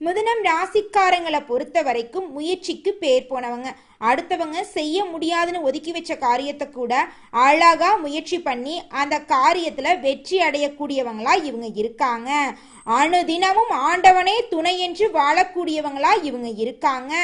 மிதுனம் ராசிக்காரங்களை பொறுத்த வரைக்கும் முயற்சிக்கு பேர் போனவங்க. அடுத்தவங்க செய்ய முடியாதுன்னு ஒதுக்கி வச்ச காரியத்தை கூட அழகா முயற்சி பண்ணி அந்த காரியத்துல வெற்றி அடையக்கூடியவங்களா இவங்க இருக்காங்க. அனுதினமும் ஆண்டவனே துணை என்று வாழக்கூடியவங்களா இவங்க இருக்காங்க.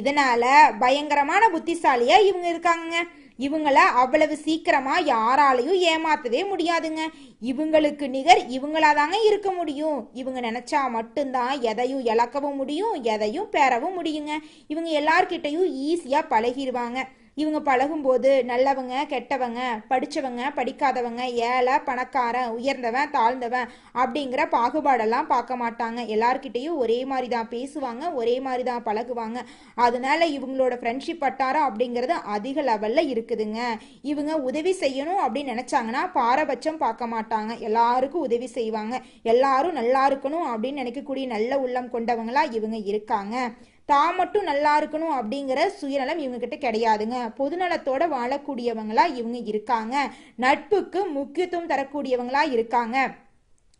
இதனால பயங்கரமான புத்திசாலியா இவங்க இருக்காங்க இவங்கள அவ்வளவு சீக்கிரமா யாராலையும் ஏமாத்தவே முடியாதுங்க. இவங்களுக்கு நிகர் இவங்களாதாங்க இருக்க முடியும். இவங்க நினைச்சா மட்டும்தான் எதையும் இழக்கவும் முடியும் எதையும் பெறவும் முடியுங்க. இவங்க எல்லார்கிட்டையும் ஈஸியா பழகிடுவாங்க இவங்க பழகும்போது நல்லவங்க கெட்டவங்க படிச்சவங்க படிக்காதவங்க ஏழை பணக்காரன் உயர்ந்தவன் தாழ்ந்தவன் அப்படிங்கிற பாகுபாடெல்லாம் பார்க்க மாட்டாங்க. எல்லார்கிட்டையும் ஒரே மாதிரி தான் பேசுவாங்க ஒரே மாதிரி தான் பழகுவாங்க. அதனால இவங்களோட ஃப்ரெண்ட்ஷிப் வட்டாரம் அப்படிங்கிறது அதிக லெவலில் இருக்குதுங்க. இவங்க உதவி செய்யணும் அப்படின்னு நினச்சாங்கன்னா பாரபட்சம் பார்க்க மாட்டாங்க. எல்லாருக்கும் உதவி செய்வாங்க. எல்லாரும் நல்லா இருக்கணும் அப்படின்னு நினைக்கக்கூடிய நல்ல உள்ளம் கொண்டவங்களா இவங்க இருக்காங்க. தான் மட்டும் நல்லா இருக்கணும் அப்படிங்கிற சுயநலம் இவங்க கிட்ட கிடையாதுங்க. பொதுநலத்தோட வாழக்கூடியவங்களா இவங்க இருக்காங்க. நட்புக்கு முக்கியத்துவம் தரக்கூடியவங்களா இருக்காங்க.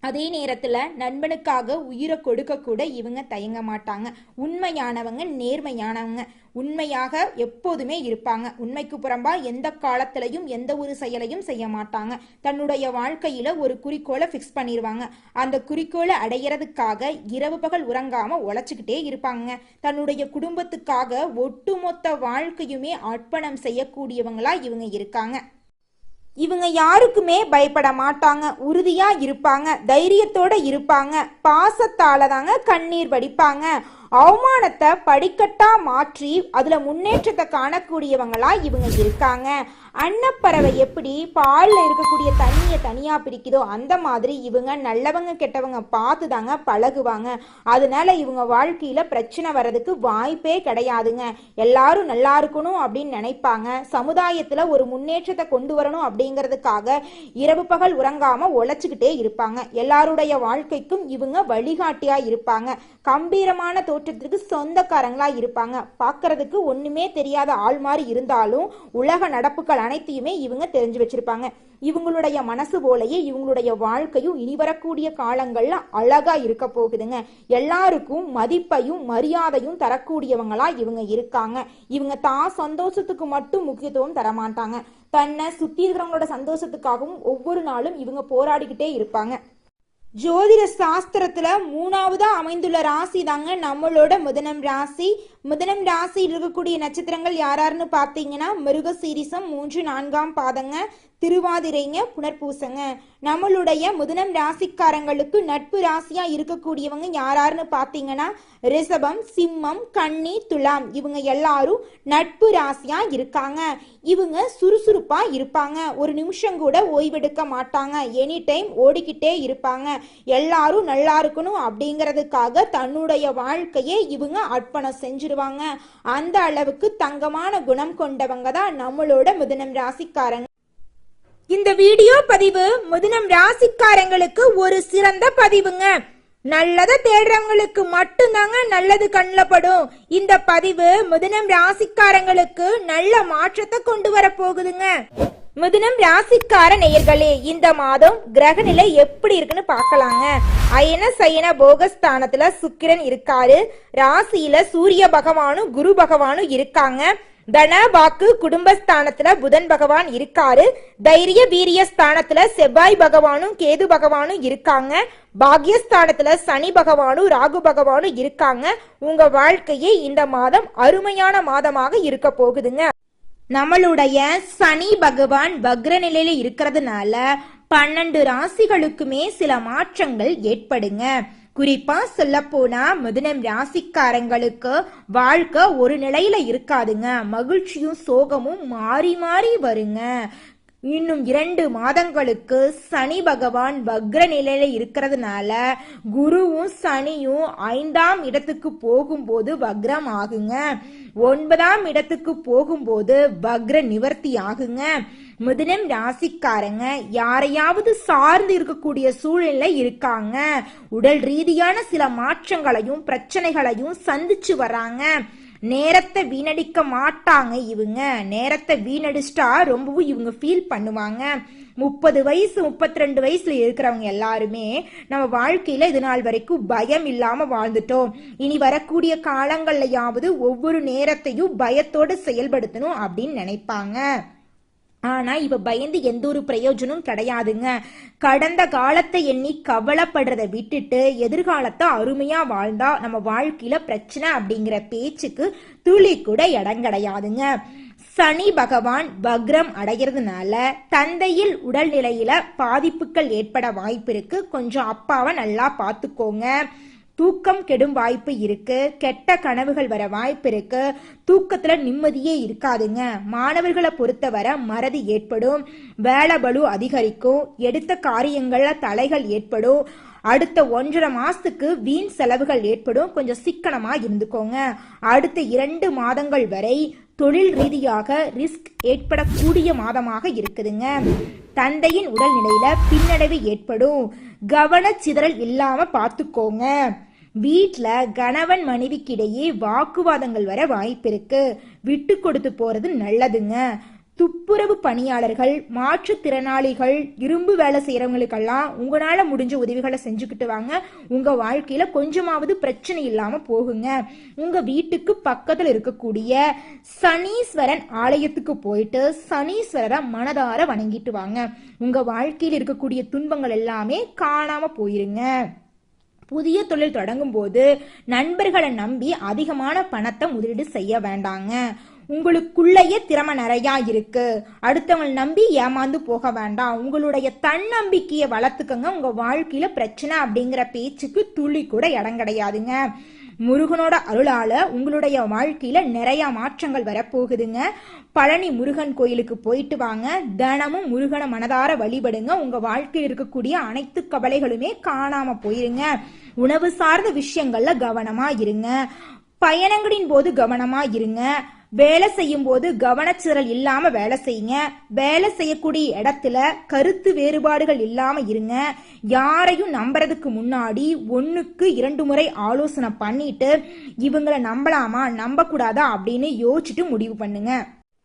அதே நேரத்தில் நண்பனுக்காக உயிரை கொடுக்க கூட இவங்க தயங்க மாட்டாங்க. உண்மையானவங்க நேர்மையானவங்க. உண்மையாக எப்போதுமே இருப்பாங்க. உண்மைக்கு புறம்பா எந்த காலத்திலையும் எந்த ஒரு செயலையும் செய்ய மாட்டாங்க. தன்னுடைய வாழ்க்கையில ஒரு குறிக்கோளை ஃபிக்ஸ் பண்ணிடுவாங்க அந்த குறிக்கோளை அடையிறதுக்காக இரவு பகல் உறங்காம உழைச்சிக்கிட்டே இருப்பாங்க. தன்னுடைய குடும்பத்துக்காக ஒட்டுமொத்த வாழ்க்கையுமே அர்ப்பணம் செய்யக்கூடியவங்களா இவங்க இருக்காங்க. இவங்க யாருக்குமே பயப்பட மாட்டாங்க உறுதியா இருப்பாங்க தைரியத்தோட இருப்பாங்க பாசத்தால தாங்க கண்ணீர் வடிப்பாங்க. அவமானத்தை படிக்கட்டா மாற்றி அதுல முன்னேற்றத்தை காணக்கூடியவங்களா இவங்க இருக்காங்க. அன்னப்பறவை எப்படி? பாலில் இருக்கக்கூடிய தண்ணியை தனியாக பிரிக்குதோ அந்த மாதிரி இவங்க நல்லவங்க கெட்டவங்க பார்த்து தாங்க பழகுவாங்க. அதனால இவங்க வாழ்க்கையில் பிரச்சனை வர்றதுக்கு வாய்ப்பே கிடையாதுங்க. எல்லாரும் நல்லா இருக்கணும் அப்படின்னு நினைப்பாங்க. சமுதாயத்தில் ஒரு முன்னேற்றத்தை கொண்டு வரணும் அப்படிங்கிறதுக்காக இரவு பகல் உறங்காமல் உழைச்சிக்கிட்டே இருப்பாங்க. எல்லாருடைய வாழ்க்கைக்கும் இவங்க வழிகாட்டியாக இருப்பாங்க. கம்பீரமான தோற்றத்திற்கு சொந்தக்காரங்களாக இருப்பாங்க. பார்க்கறதுக்கு ஒன்றுமே தெரியாத ஆள் மாதிரி இருந்தாலும் உலக நடப்புகள் அனைத்தையுமே இவங்க தெரிஞ்சு வச்சிருப்பாங்க. இவங்களுடைய மனசு போலயே இவங்களுடைய வாழ்க்கையும் இனி வரக்கூடிய காலங்கள்ல அழகா இருக்க போகுதுங்க. எல்லாருக்கும் மதிப்பையும் மரியாதையும் தரக்கூடியவங்களா இவங்க இருக்காங்க. இவங்க தான் சந்தோஷத்துக்கு மட்டும் முக்கியத்துவம் தரமாட்டாங்க. தன்னை சுத்தி இருக்கிறவங்களோட சந்தோஷத்துக்காகவும் ஒவ்வொரு நாளும் இவங்க போராடிக்கிட்டே இருப்பாங்க. ஜோதிட சாஸ்திரத்துல மூணாவதா அமைந்துள்ள ராசி தாங்க நம்மளோட முதனம் ராசி. முதனம் ராசியில் இருக்கக்கூடிய நட்சத்திரங்கள் யாராருன்னு பார்த்தீங்கன்னா மிருகசீரிசம் மூன்று நான்காம் பாதங்க திருவாதிரைங்க புனர்பூசங்க. நம்மளுடைய முதனம் ராசிக்காரங்களுக்கு நட்பு ராசியா இருக்கக்கூடியவங்க யாராருன்னு பார்த்தீங்கன்னா ரிஷபம் சிம்மம் கன்னி துலாம். இவங்க எல்லாரும் நட்பு ராசியா இருக்காங்க. இவங்க சுறுசுறுப்பா இருப்பாங்க. ஒரு நிமிஷம் கூட ஓய்வெடுக்க மாட்டாங்க. எனி டைம் ஓடிக்கிட்டே இருப்பாங்க. எல்லாரும் நல்லா இருக்கணும் அப்படிங்கிறதுக்காக தன்னுடைய வாழ்க்கையே இவங்க அர்ப்பணம் செஞ்சிருவாங்க. அந்த அளவுக்கு தங்கமான குணம் கொண்டவங்க தான் நம்மளோட முதனம் ராசிக்காரங்க. இந்த வீடியோ பதிவு முதனம் ராசிக்காரங்களுக்கு ஒரு சிறந்த பதிவுங்க. நல்லதை தேடுறவங்களுக்கு மட்டும்தாங்க நல்லது கண்ணில் படும். இந்த பதிவு முதனம் ராசிக்காரங்களுக்கு நல்ல மாற்றத்தை கொண்டு வர போகுதுங்க மிதுனம் ராசிக்கார நேயர்களே இந்த மாதம் கிரக நிலை எப்படி இருக்குன்னு பார்க்கலாங்க. அயன சயன போகஸ்தானத்துல சுக்கிரன் இருக்காரு. ராசியில சூரிய பகவானும் குரு பகவானும் இருக்காங்க. தன வாக்கு குடும்பஸ்தானத்துல புதன் பகவான் இருக்காரு. தைரிய வீரிய ஸ்தானத்துல செவ்வாய் பகவானும் கேது பகவானும் இருக்காங்க. பாக்யஸ்தானத்துல சனி பகவானும் ராகு பகவானும் இருக்காங்க. உங்க வாழ்க்கையே இந்த மாதம் அருமையான மாதமாக இருக்க போகுதுங்க. நம்மளுடைய சனி பகவான் வக்ர நிலையில இருக்கிறதுனால பன்னெண்டு ராசிகளுக்குமே சில மாற்றங்கள் ஏற்படுங்க. குறிப்பா சொல்ல போனா மிதுனம் ராசிக்காரங்களுக்கு வாழ்க்கை ஒரு நிலையில இருக்காதுங்க. மகிழ்ச்சியும் சோகமும் மாறி மாறி வருங்க. இன்னும் இரண்டு மாதங்களுக்கு சனி பகவான் வக்ர நிலையில இருக்கிறதுனால குருவும் சனியும் ஐந்தாம் இடத்துக்கு போகும்போது வக்ரம் ஆகுங்க. ஒன்பதாம் இடத்துக்கு போகும்போது வக்ர நிவர்த்தி ஆகுங்க. மிதுனம் ராசிக்காரங்க யாரையாவது சார்ந்து இருக்கக்கூடிய சூழ்நிலை இருக்காங்க. உடல் ரீதியான சில மாற்றங்களையும் பிரச்சனைகளையும் சந்திச்சு வராங்க. நேரத்தை வீணடிக்க மாட்டாங்க இவங்க. நேரத்தை வீணடிச்சிட்டா ரொம்பவும் இவங்க ஃபீல் பண்ணுவாங்க. முப்பது வயசு முப்பத்தி ரெண்டு வயசுல இருக்கிறவங்க எல்லாருமே நம்ம வாழ்க்கையில இது நாள் வரைக்கும் பயம் இல்லாம வாழ்ந்துட்டோம். இனி வரக்கூடிய காலங்கள்லயாவது ஒவ்வொரு நேரத்தையும் பயத்தோடு செயல்படுத்தணும் அப்படின்னு நினைப்பாங்க. ஆனா இப்ப பயந்து எந்த ஒரு பிரயோஜனம் கிடையாதுங்க. கடந்த காலத்தை எண்ணி கவலைப்படுறதை விட்டுட்டு எதிர்காலத்தை அருமையா வாழ்ந்தா நம்ம வாழ்க்கையில பிரச்சனை அப்படிங்கிற பேச்சுக்கு துளி கூட இடம் கிடையாதுங்க. சனி பகவான் வக்ரம் அடைகிறதுனால தந்தையில் உடல்நிலையில பாதிப்புகள் ஏற்பட வாய்ப்பு இருக்கு. கொஞ்சம் அப்பாவை நல்லா பார்த்துக்கோங்க. தூக்கம் கெடும் வாய்ப்பு இருக்கு. கெட்ட கனவுகள் வர வாய்ப்பு இருக்கு. தூக்கத்துல நிம்மதியே இருக்காதுங்க. மாணவர்களை பொறுத்தவரை மறதி ஏற்படும். வேலை பலு அதிகரிக்கும். எடுத்த காரியங்கள்ல தலைகள் ஏற்படும். அடுத்த ஒன்றரை மாசத்துக்கு வீண் செலவுகள் ஏற்படும். கொஞ்சம் சிக்கனமா இருந்துக்கோங்க. அடுத்த இரண்டு மாதங்கள் வரை தொழில் ரீதியாக ரிஸ்க் ஏற்படக்கூடிய மாதமாக இருக்குதுங்க. தந்தையின் உடல்நிலையில பின்னடைவு ஏற்படும். கவனச்சிதறல் இல்லாம பார்த்துக்கோங்க. வீட்டில் கணவன் மனைவிக்கிடையே வாக்குவாதங்கள் வர வாய்ப்பு இருக்கு விட்டு கொடுத்து போறது நல்லதுங்க. துப்புரவு பணியாளர்கள் மாற்றுத்திறனாளிகள் இரும்பு வேலை செய்கிறவங்களுக்கெல்லாம் உங்களால் முடிஞ்ச உதவிகளை செஞ்சுக்கிட்டு வாங்க. உங்கள் வாழ்க்கையில் கொஞ்சமாவது பிரச்சனை இல்லாமல் போகுங்க. உங்கள் வீட்டுக்கு பக்கத்தில் இருக்கக்கூடிய சனீஸ்வரன் ஆலயத்துக்கு போயிட்டு சனீஸ்வரரை மனதார வணங்கிட்டு வாங்க. உங்கள் வாழ்க்கையில் இருக்கக்கூடிய துன்பங்கள் எல்லாமே காணாமல் போயிருங்க. புதிய தொழில் தொடங்கும் போது நண்பர்களை நம்பி அதிகமான பணத்தை முதலீடு செய்ய வேண்டாங்க. உங்களுக்குள்ளேயே திறமை நிறையா இருக்கு. அடுத்தவங்களை நம்பி ஏமாந்து போக வேண்டாம். உங்களுடைய தன்னம்பிக்கையை வளர்த்துக்கங்க. உங்க வாழ்க்கையில பிரச்சனை அப்படிங்கிற பேச்சுக்கு துளி கூட இடம் கிடையாதுங்க. முருகனோட அருளால உங்களுடைய வாழ்க்கையில நிறைய மாற்றங்கள் வரப்போகுதுங்க. பழனி முருகன் கோயிலுக்கு போயிட்டு வாங்க. தினமும் முருகனை மனதார வழிபடுங்க. உங்க வாழ்க்கையில் இருக்கக்கூடிய அனைத்து கவலைகளுமே காணாம போயிருங்க. உணவு சார்ந்த விஷயங்கள்ல கவனமா இருங்க. பயணங்களின் போது கவனமா இருங்க. வேலை செய்யும் போது கவனச்சிறல் இல்லாம வேலை செய்யுங்க. வேலை செய்யக்கூடிய இடத்துல கருத்து வேறுபாடுகள் இல்லாம இருங்க. யாரையும் நம்புறதுக்கு முன்னாடி ஒன்றுக்கு இரண்டு முறை ஆலோசனை பண்ணிட்டு இவங்கள நம்பலாமா? நம்ப கூடாதா அப்படின்னு யோசிச்சுட்டு முடிவு பண்ணுங்க.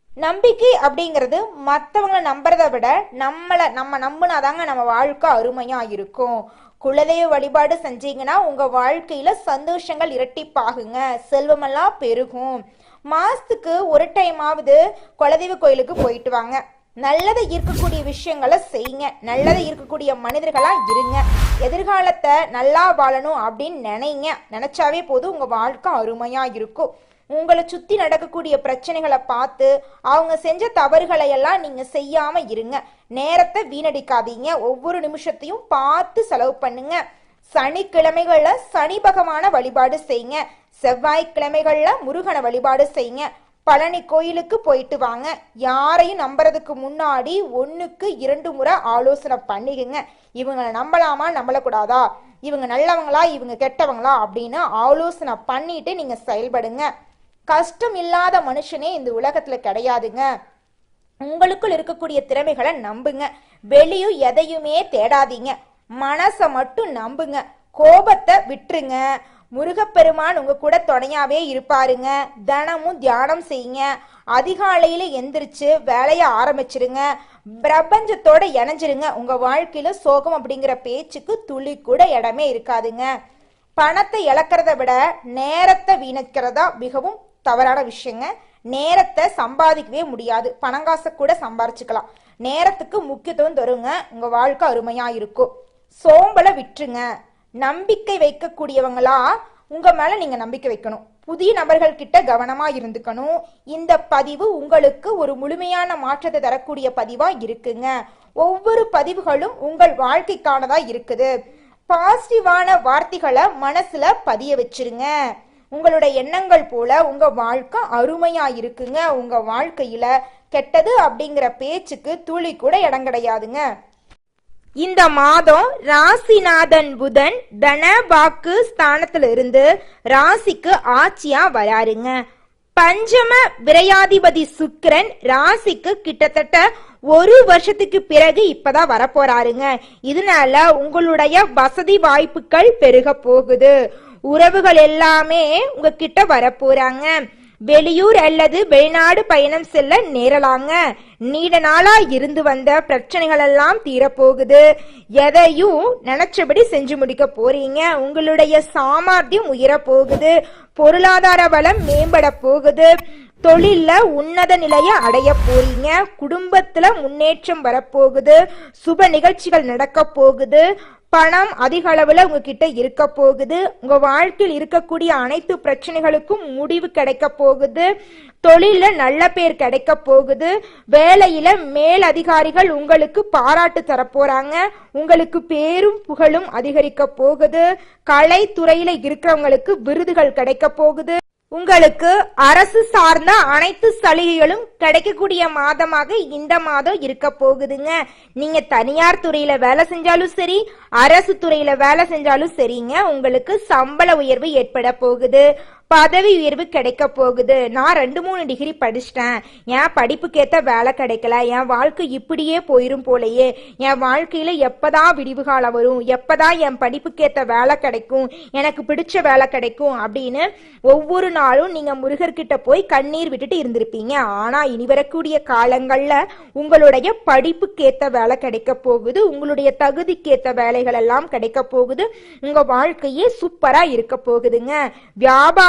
நம்பிக்கை அப்படிங்கிறது மற்றவங்கள நம்புறதை விட நம்மளை நம்ம நம்பினாதாங்க நம்ம வாழ்க்கை அருமையாக இருக்கும். குலதெய்வ வழிபாடு செஞ்சீங்கன்னா உங்கள் வாழ்க்கையில் சந்தோஷங்கள் இரட்டிப்பாகுங்க. செல்வமெல்லாம் பெருகும். மாசத்துக்கு ஒரு டைமாவது குலதெய்வ கோயிலுக்கு போயிட்டு வாங்க. நல்லதை இருக்கக்கூடிய விஷயங்களை செய்யுங்க. நல்லதை இருக்கக்கூடிய மனிதர்களா இருங்க. எதிர்காலத்தை நல்லா வாழணும் அப்படின்னு நினைங்க. நினைச்சாவே போதும் உங்க வாழ்க்கை அருமையா இருக்கும். உங்களை சுத்தி நடக்கக்கூடிய பிரச்சனைகளை பார்த்து அவங்க செஞ்ச தவறுகளை எல்லாம் நீங்க செய்யாம இருங்க. நேரத்தை வீணடிக்காதீங்க. ஒவ்வொரு நிமிஷத்தையும் பார்த்து செலவு பண்ணுங்க. சனிக்கிழமைகளில் சனி பகவான வழிபாடு செய்யுங்க. செவ்வாய்க்கிழமைகள்ல முருகனை வழிபாடு செய்யுங்க. பழனி கோயிலுக்கு போயிட்டு வாங்க. யாரையும் நம்புறதுக்கு முன்னாடி ஒன்றுக்கு இரண்டு முறை ஆலோசனை பண்ணிக்கங்க. இவங்களை நம்பலாமா நம்பலக்கூடாதா? இவங்க நல்லவங்களா இவங்க கெட்டவங்களா அப்படின்னு ஆலோசனை பண்ணிட்டு நீங்க செயல்படுங்க. கஷ்டம் இல்லாத மனுஷனே இந்த உலகத்துல கிடையாதுங்க. உங்களுக்குள் இருக்கக்கூடிய திறமைகளை நம்புங்க. வெளியும் எதையுமே தேடாதீங்க. மனசை மட்டும் நம்புங்க. கோபத்தை விட்டுருங்க. முருகப்பெருமான் உங்க கூட துணையாவே இருப்பாருங்க. தினமும் தியானம் செய்யுங்க. அதிகாலையில எந்திரிச்சு வேலையை ஆரம்பிச்சிருங்க. பிரபஞ்சத்தோட இணைஞ்சிருங்க. உங்க வாழ்க்கையில சோகம் அப்படிங்கிற பேச்சுக்கு துளி கூட இடமே இருக்காதுங்க. பணத்தை இழக்கிறத விட நேரத்தை வீணக்கிறதா மிகவும் தவறான விஷயங்க. நேரத்தை சம்பாதிக்கவே முடியாது. பணங்காசை கூட சம்பாரிச்சுக்கலாம். நேரத்துக்கு முக்கியத்துவம் தருங்க. உங்க வாழ்க்கை அருமையா இருக்கும். சோம்பலை விட்டுருங்க. நம்பிக்கை வைக்கக்கூடியவங்களா உங்க மேல நீங்க நம்பிக்கை வைக்கணும். புதிய நபர்கள் கிட்ட கவனமா இருந்துக்கணும். இந்த பதிவு உங்களுக்கு ஒரு முழுமையான மாற்றத்தை தரக்கூடிய பதிவா இருக்குங்க. ஒவ்வொரு பதிவுகளும் உங்கள் வாழ்க்கைக்கானதா இருக்குது. பாசிட்டிவான வார்த்தைகளை மனசுல பதிய வச்சிருங்க. உங்களுடைய எண்ணங்கள் போல உங்க வாழ்க்கை அருமையா இருக்குங்க. உங்க வாழ்க்கையில கெட்டது அப்படிங்கிற பேச்சுக்கு துளி கூட இடம் கிடையாதுங்க இந்த மாதம் ராசிநாதன் புதன் தன வாக்கு ஸ்தானத்துல இருந்து ராசிக்கு ஆட்சியா வராருங்க. பஞ்சம விரையாதிபதி சுக்கிரன் ராசிக்கு கிட்டத்தட்ட ஒரு வருஷத்துக்கு பிறகு இப்பதான் வரப்போறாருங்க. இதனால உங்களுடைய வசதி வாய்ப்புகள் பெருக போகுது. உறவுகள் எல்லாமே உங்ககிட்ட வரப்போறாங்க. வெளியூர் அல்லது வெளிநாடு பயணம் செல்ல நேரலாங்க. நீண்ட நாளா இருந்து வந்த பிரச்சனைகள் எல்லாம் தீரப்போகுது. எதையும் நினைச்சபடி செஞ்சு முடிக்க போறீங்க. உங்களுடைய சாமர்த்தியம் உயர போகுது பொருளாதார வளம் மேம்பட போகுது. தொழிலில் உன்னத நிலையை அடைய போறீங்க. குடும்பத்தில் முன்னேற்றம் வரப்போகுது. சுப நிகழ்ச்சிகள் நடக்க போகுது. பணம் அதிக அளவில் உங்ககிட்ட இருக்க போகுது. உங்க வாழ்க்கையில் இருக்கக்கூடிய அனைத்து பிரச்சனைகளுக்கும் முடிவு கிடைக்க போகுது. தொழிலில் நல்ல பேர் கிடைக்க போகுது. வேலையில மேல் அதிகாரிகள் உங்களுக்கு பாராட்டு தரப்போறாங்க உங்களுக்கு பேரும் புகழும் அதிகரிக்க போகுது. கலைத்துறையில இருக்கிறவங்களுக்கு விருதுகள் கிடைக்க போகுது. உங்களுக்கு அரசு சார்ந்த அனைத்து சலுகைகளும் கிடைக்கக்கூடிய மாதமாக இந்த மாதம் இருக்க போகுதுங்க. நீங்க தனியார் துறையில வேலை செஞ்சாலும் சரி அரசு துறையில வேலை செஞ்சாலும் சரிங்க. உங்களுக்கு சம்பள உயர்வு ஏற்பட போகுது. பதவி உயர்வு கிடைக்க போகுது. நான் ரெண்டு மூணு டிகிரி படிச்சிட்டேன். என் படிப்புக்கேத்த வேலை கிடைக்கல. என் வாழ்க்கை இப்படியே போயிரும் போலயே. என் வாழ்க்கையில எப்பதான் விடிவு காலம் வரும்? எப்பதான் என் படிப்புக்கேத்த வேலை கிடைக்கும்? எனக்கு பிடிச்ச வேலை கிடைக்கும் அப்படின்னு ஒவ்வொரு நாளும் நீங்க முருகர்கிட்ட போய் கண்ணீர் விட்டுட்டு இருந்திருப்பீங்க. ஆனா இனி வரக்கூடிய காலங்கள்ல உங்களுடைய படிப்புக்கேத்த வேலை கிடைக்க போகுது. உங்களுடைய தகுதிக்கேத்த வேலைகள் எல்லாம் கிடைக்க போகுது. உங்க வாழ்க்கையே சூப்பரா இருக்க போகுதுங்க.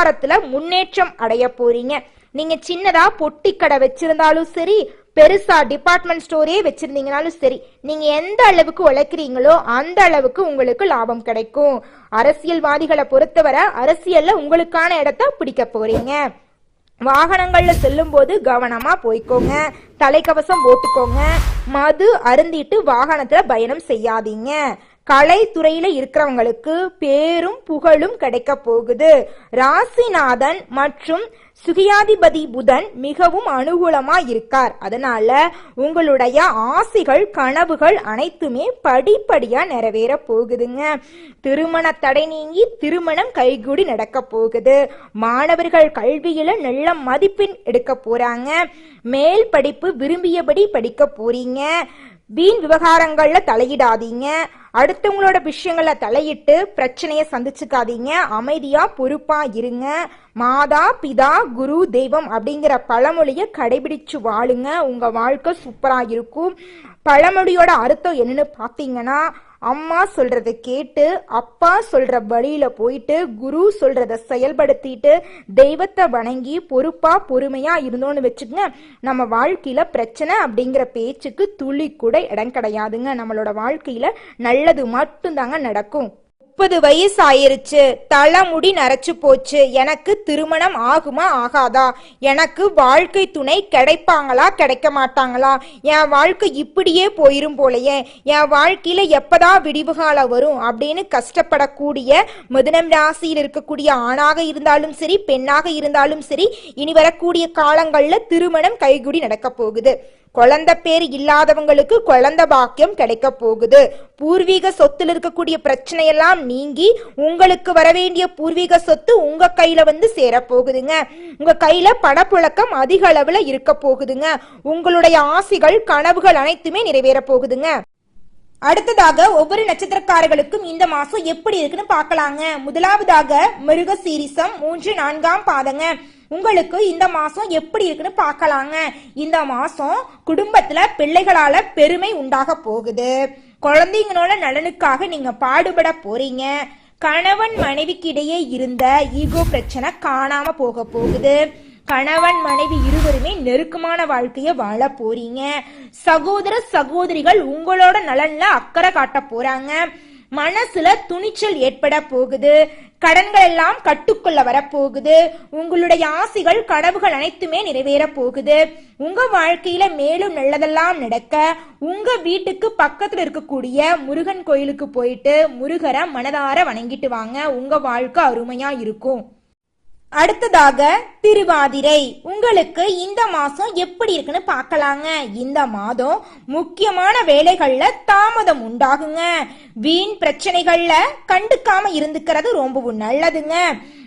வியாபாரத்துல முன்னேற்றம் அடைய போறீங்க. நீங்க சின்னதா பொட்டி கடை வச்சிருந்தாலும் சரி பெருசா டிபார்ட்மெண்ட் ஸ்டோரே வச்சிருந்தீங்கனாலும் சரி நீங்க எந்த அளவுக்கு உழைக்கிறீங்களோ அந்த அளவுக்கு உங்களுக்கு லாபம் கிடைக்கும். அரசியல்வாதிகளை பொறுத்தவரை அரசியல்ல உங்களுக்கான இடத்த பிடிக்க போறீங்க. வாகனங்கள்ல செல்லும் போது கவனமா போய்க்கோங்க. தலைக்கவசம் போட்டுக்கோங்க. மது அருந்திட்டு வாகனத்துல பயணம் செய்யாதீங்க. கலைத்துறையில இருக்கிறவங்களுக்கு பேரும் புகழும் கிடைக்க போகுது. ராசிநாதன் மற்றும் சுகியாதிபதி புதன் மிகவும் அனுகூலமா இருக்கார். அதனால உங்களுடைய ஆசைகள் கனவுகள் அனைத்துமே படிப்படியா நிறைவேற போகுதுங்க. திருமண தடை நீங்கி திருமணம் கைகூடி நடக்க போகுது. மாணவர்கள் கல்வியில நல்ல மதிப்பெண் எடுக்க போறாங்க. மேல் படிப்பு விரும்பியபடி படிக்க போறீங்க. வீண் விவகாரங்கள்ல தலையிடாதீங்க. அடுத்தவங்களோட விஷயங்கள தலையிட்டு பிரச்சனைய சந்திச்சுக்காதீங்க. அமைதியா பொறுப்பா இருங்க. மாதா பிதா குரு தெய்வம் அப்படிங்கிற பழமொழிய கடைபிடிச்சு வாழுங்க. உங்க வாழ்க்கை சூப்பரா இருக்கும். பழமொழியோட அர்த்தம் என்னன்னு பாத்தீங்கன்னா அம்மா சொல்றத கேட்டு அப்பா சொல்ற வழியில போயிட்டு குரு சொல்றத செயல்படுத்திட்டு தெய்வத்தை வணங்கி பொறுப்பா பொறுமையா இருந்தோம்னு வச்சுக்கங்க நம்ம வாழ்க்கையில பிரச்சனை அப்படிங்கிற பேச்சுக்கு துளி கூட இடம் கிடையாதுங்க. நம்மளோட வாழ்க்கையில நல்லது மட்டும்தாங்க நடக்கும். முப்பது வயசு ஆயிருச்சு தலைமுடி நரைச்சு போச்சு. எனக்கு திருமணம் ஆகுமா ஆகாதா? எனக்கு வாழ்க்கை துணை கிடைப்பாங்களா கிடைக்க மாட்டாங்களா என் வாழ்க்கை இப்படியே போயிரும் போலயே. என் வாழ்க்கையில எப்பதான் விடிவு காலம் வரும் அப்படின்னு கஷ்டப்படக்கூடிய மிதுனம் ராசியில் இருக்கக்கூடிய ஆணாக இருந்தாலும் சரி பெண்ணாக இருந்தாலும் சரி இனி வரக்கூடிய காலங்களில் திருமணம் கைகூடி நடக்க போகுது குழந்த பேர் இல்லாதவங்களுக்கு குழந்த பாக்கியம் கிடைக்க போகுது. பூர்வீக சொத்துல இருக்கக்கூடிய பிரச்சனையெல்லாம் நீங்கி உங்களுக்கு வரவேண்டிய பூர்வீக சொத்து உங்க கையில வந்து சேரப்போகுதுங்க உங்க கையில பணப்புழக்கம் அதிக அளவுல இருக்க போகுதுங்க. உங்களுடைய ஆசைகள் கனவுகள் அனைத்துமே நிறைவேற போகுதுங்க. அடுத்ததாக ஒவ்வொரு நட்சத்திரக்காரர்களுக்கும் இந்த மாசம் எப்படி இருக்குன்னு பார்க்கலாங்க. முதலாவதாக மிருக சீரிசம் மூன்று நான்காம் பாதங்க. உங்களுக்கு இந்த மாசம் எப்படி இருக்குன்னு பார்க்கலாங்க. இந்த மாசம் குடும்பத்துல பிள்ளைகளால பெருமை உண்டாக போகுது. குழந்தைங்களோட நலனுக்காக நீங்க பாடுபட போறீங்க. கணவன் மனைவிக்கிடையே இருந்த ஈகோ பிரச்சனை காணாம போக போகுது. கணவன் மனைவி இருவருமே நெருக்கமான வாழ்க்கைய வாழ போறீங்க. சகோதர சகோதரிகள் உங்களோட நலன்ல அக்கறை காட்ட போறாங்க. மனசுல துணிச்சல் ஏற்பட போகுது. கடன்கள் எல்லாம் கட்டுக்குள்ள வரப்போகுது. உங்களுடைய ஆசைகள் கனவுகள் அனைத்துமே நிறைவேற போகுது. உங்க வாழ்க்கையில மேலும் நல்லதெல்லாம் நடக்க உங்க வீட்டுக்கு பக்கத்துல இருக்கக்கூடிய முருகன் கோயிலுக்கு போயிட்டு முருகரை மனதார வணங்கிட்டு வாங்க. உங்க வாழ்க்கை அருமையா இருக்கும். அடுத்ததாக திருவாதிரை. உங்களுக்கு இந்த மாசம் எப்படி இருக்குன்னு பார்க்கலாங்க. இந்த மாதம் முக்கியமான வேலைகள்ல தாமதம் உண்டாகுங்க. வீண் பிரச்சனைகள்ல கண்டுக்காம இருந்துக்கிறது ரொம்பவும் நல்லதுங்க.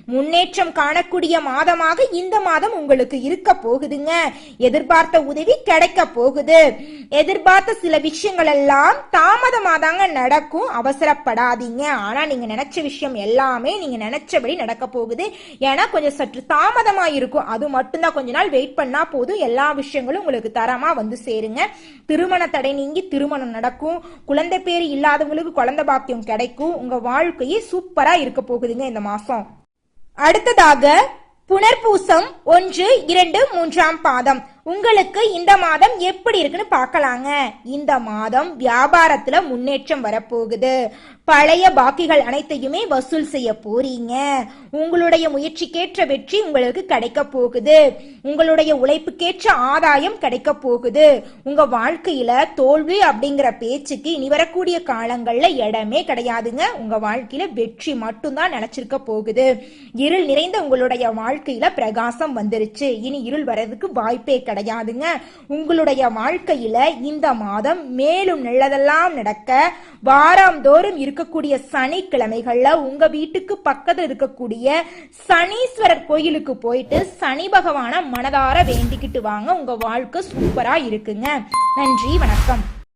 முன்னேற்றம் காணக்கூடிய மாதமாக இந்த மாதம் உங்களுக்கு இருக்க போகுதுங்க. எதிர்பார்த்த உதவி கிடைக்க போகுது. எதிர்பார்த்த சில விஷயங்கள் எல்லாம் தாமதமாதாங்க நடக்கும். அவசரப்படாதீங்க. ஆனா நீங்க நினைச்ச விஷயம் எல்லாமே நீங்க நினைச்சபடி நடக்க போகுது. ஏன்னா கொஞ்சம் சற்று தாமதமா இருக்கும். அது மட்டும்தான் கொஞ்ச நாள் வெயிட் பண்ணா போதும். எல்லா விஷயங்களும் உங்களுக்கு தரமா வந்து சேருங்க. திருமண தடை நீங்கி திருமணம் நடக்கும். குழந்தை பேர் இல்லாதவங்களுக்கு குழந்தை பாக்கியம் கிடைக்கும். உங்க வாழ்க்கையே சூப்பரா இருக்க போகுதுங்க இந்த மாசம். அடுத்ததாக புனர்பூசம் ஒன்று இரண்டு மூன்றாம் பாதம். உங்களுக்கு இந்த மாதம் எப்படி இருக்குன்னு பார்க்கலாங்க. இந்த மாதம் வியாபாரத்துல முன்னேற்றம் வரப்போகுது. பழைய பாக்கிகள் அனைத்தையுமே வசூல் செய்ய போறீங்க. உங்களுடைய முயற்சிக்கேற்ற வெற்றி உங்களுக்கு கிடைக்க போகுது. உங்களுடைய உழைப்புக்கேற்ற ஆதாயம் கிடைக்க போகுது. உங்க வாழ்க்கையில தோல்வி அப்படிங்கிற பேச்சுக்கு இனி வரக்கூடிய காலங்கள்ல இடமே கிடையாதுங்க. உங்க வாழ்க்கையில வெற்றி மட்டும்தான் நினைச்சிருக்க போகுது. இருள் நிறைந்த உங்களுடைய வாழ்க்கையில பிரகாசம் வந்துருச்சு. இனி இருள் வர்றதுக்கு வாய்ப்பே கிடையாதுங்க. உங்களுடைய வாழ்க்கையில இந்த மாதம் மேலும் நல்லதெல்லாம் நடக்க வாராந்தோறும் இருக்கக்கூடிய சனிக்கிழமைகள்ல உங்க வீட்டுக்கு பக்கத்துல இருக்கக்கூடிய சனீஸ்வரர் கோயிலுக்கு போயிட்டு சனி பகவான மனதார வேண்டிக்கிட்டு வாங்க. உங்க வாழ்க்கை சூப்பரா இருக்குங்க. நன்றி வணக்கம்.